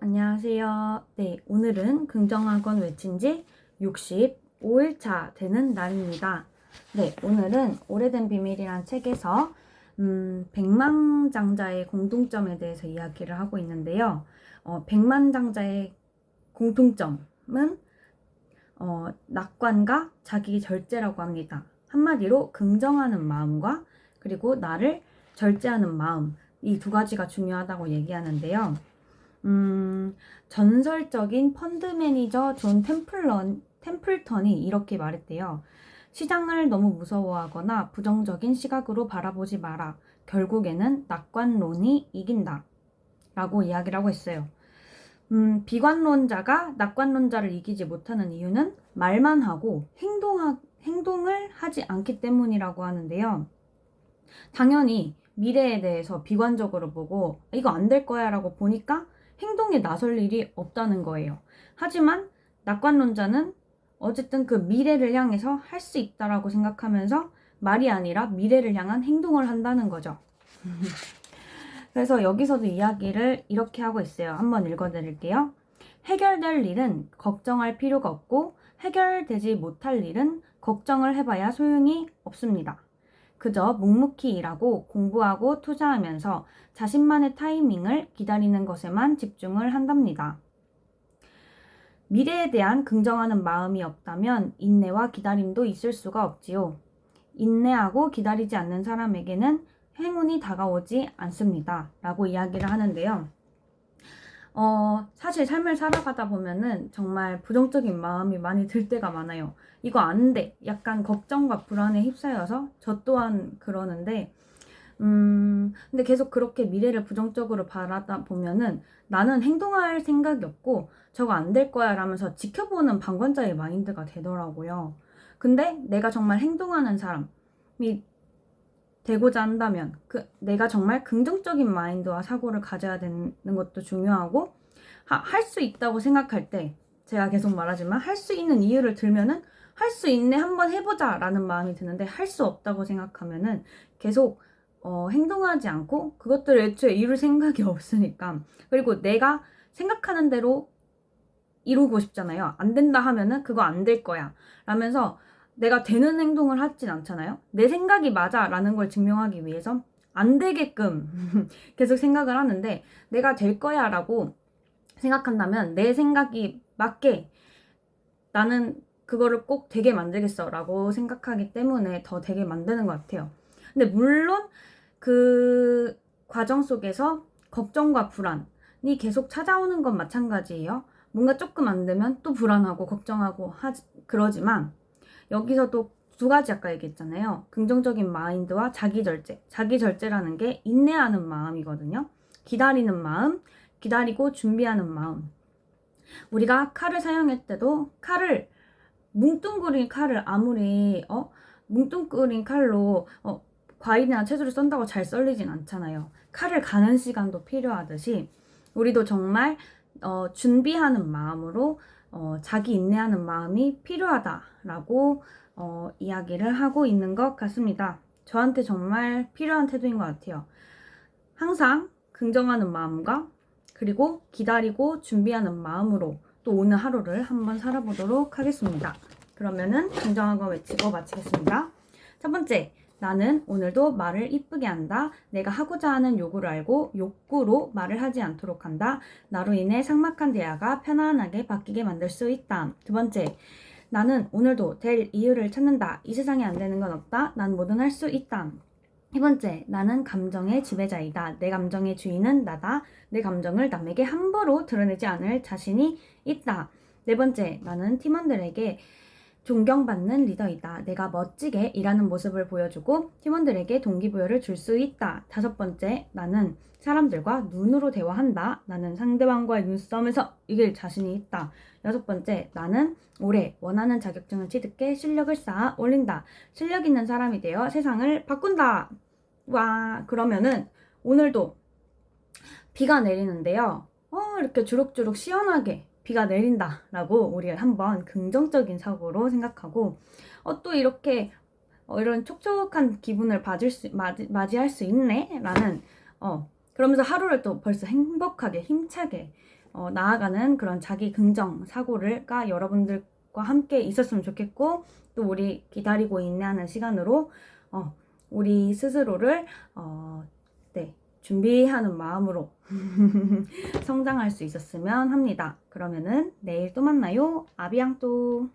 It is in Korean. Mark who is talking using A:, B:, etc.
A: 안녕하세요. 네, 오늘은 긍정학원 외친 지 65일차 되는 날입니다. 네, 오늘은 오래된 비밀이란 책에서 음, 백만장자의 공통점에 대해서 이야기를 하고 있는데요. 어, 백만장자의 공통점은 어, 낙관과 자기 절제라고 합니다. 한마디로 긍정하는 마음과 그리고 나를 절제하는 마음 이 두 가지가 중요하다고 얘기하는데요. 음, 전설적인 펀드 매니저 존 템플런, 템플턴이 이렇게 말했대요. 시장을 너무 무서워하거나 부정적인 시각으로 바라보지 마라. 결국에는 낙관론이 이긴다. 라고 이야기를 하고 있어요. 음, 비관론자가 낙관론자를 이기지 못하는 이유는 말만 하고 행동하, 행동을 하지 않기 때문이라고 하는데요. 당연히 미래에 대해서 비관적으로 보고 이거 안 될 거야 라고 보니까 행동에 나설 일이 없다는 거예요. 하지만 낙관론자는 어쨌든 그 미래를 향해서 할 수 있다라고 생각하면서 말이 아니라 미래를 향한 행동을 한다는 거죠. 그래서 여기서도 이야기를 이렇게 하고 있어요. 한번 읽어드릴게요. 해결될 일은 걱정할 필요가 없고 해결되지 못할 일은 걱정을 해봐야 소용이 없습니다. 그저 묵묵히 일하고 공부하고 투자하면서 자신만의 타이밍을 기다리는 것에만 집중을 한답니다. 미래에 대한 긍정하는 마음이 없다면 인내와 기다림도 있을 수가 없지요. 인내하고 기다리지 않는 사람에게는 행운이 다가오지 않습니다. 라고 이야기를 하는데요. 어, 사실 삶을 살아가다 보면은 정말 부정적인 마음이 많이 들 때가 많아요. 이거 안 돼. 약간 걱정과 불안에 휩싸여서 저 또한 그러는데, 음, 근데 계속 그렇게 미래를 부정적으로 바라다 보면은 나는 행동할 생각이 없고 저거 안 될 거야 라면서 지켜보는 방관자의 마인드가 되더라고요. 근데 내가 정말 행동하는 사람이 되고자 한다면 그 내가 정말 긍정적인 마인드와 사고를 가져야 되는 것도 중요하고 할 수 있다고 생각할 때 제가 계속 말하지만 할 수 있는 이유를 들면은 할 수 있네 한번 해보자 라는 마음이 드는데 할 수 없다고 생각하면은 계속 어, 행동하지 않고 그것들을 애초에 이룰 생각이 없으니까. 그리고 내가 생각하는 대로 이루고 싶잖아요. 안 된다 하면은 그거 안 될 거야. 라면서 내가 되는 행동을 하진 않잖아요. 내 생각이 맞아라는 걸 증명하기 위해서 안 되게끔 계속 생각을 하는데 내가 될 거야라고 생각한다면 내 생각이 맞게 나는 그거를 꼭 되게 만들겠어라고 생각하기 때문에 더 되게 만드는 것 같아요. 근데 물론 그 과정 속에서 걱정과 불안이 계속 찾아오는 건 마찬가지예요. 뭔가 조금 안 되면 또 불안하고 걱정하고 하지, 그러지만 여기서도 두 가지 아까 얘기했잖아요. 긍정적인 마인드와 자기 절제. 자기 절제라는 게 인내하는 마음이거든요. 기다리는 마음, 기다리고 준비하는 마음. 우리가 칼을 사용할 때도 칼을 뭉뚱그린 칼을 아무리 어 뭉뚱그린 칼로 어 과일이나 채소를 썬다고 잘 썰리진 않잖아요. 칼을 가는 시간도 필요하듯이 우리도 정말 어, 준비하는 마음으로 어, 자기 인내하는 마음이 필요하다라고 어, 이야기를 하고 있는 것 같습니다. 저한테 정말 필요한 태도인 것 같아요. 항상 긍정하는 마음과 그리고 기다리고 준비하는 마음으로 또 오늘 하루를 한번 살아보도록 하겠습니다. 그러면은 긍정한 거 외치고 마치겠습니다. 첫 번째, 나는 오늘도 말을 이쁘게 한다. 내가 하고자 하는 요구를 알고 욕구로 말을 하지 않도록 한다. 나로 인해 삭막한 대화가 편안하게 바뀌게 만들 수 있다. 두 번째, 나는 오늘도 될 이유를 찾는다. 이 세상에 안 되는 건 없다. 난 뭐든 할 수 있다. 세 번째, 나는 감정의 지배자이다. 내 감정의 주인은 나다. 내 감정을 남에게 함부로 드러내지 않을 자신이 있다. 네 번째, 나는 팀원들에게 존경받는 리더이다. 내가 멋지게 일하는 모습을 보여주고 팀원들에게 동기부여를 줄 수 있다. 다섯 번째, 나는 사람들과 눈으로 대화한다. 나는 상대방과의 눈싸움에서 이길 자신이 있다. 여섯 번째, 나는 올해 원하는 자격증을 취득해 실력을 쌓아 올린다. 실력 있는 사람이 되어 세상을 바꾼다. 와, 그러면은 오늘도 비가 내리는데요. 어, 이렇게 주룩주룩 시원하게 비가 내린다 라고 우리 한번 긍정적인 사고로 생각하고 어, 또 이렇게 어, 이런 촉촉한 기분을 맞을 수, 맞이, 맞이할 수 있네 라는 어, 그러면서 하루를 또 벌써 행복하게 힘차게 어, 나아가는 그런 자기 긍정 사고를가 여러분들과 함께 있었으면 좋겠고 또 우리 기다리고 인내하는 시간으로 어, 우리 스스로를 어, 네, 준비하는 마음으로 성장할 수 있었으면 합니다. 그러면은 내일 또 만나요. 아비앙또.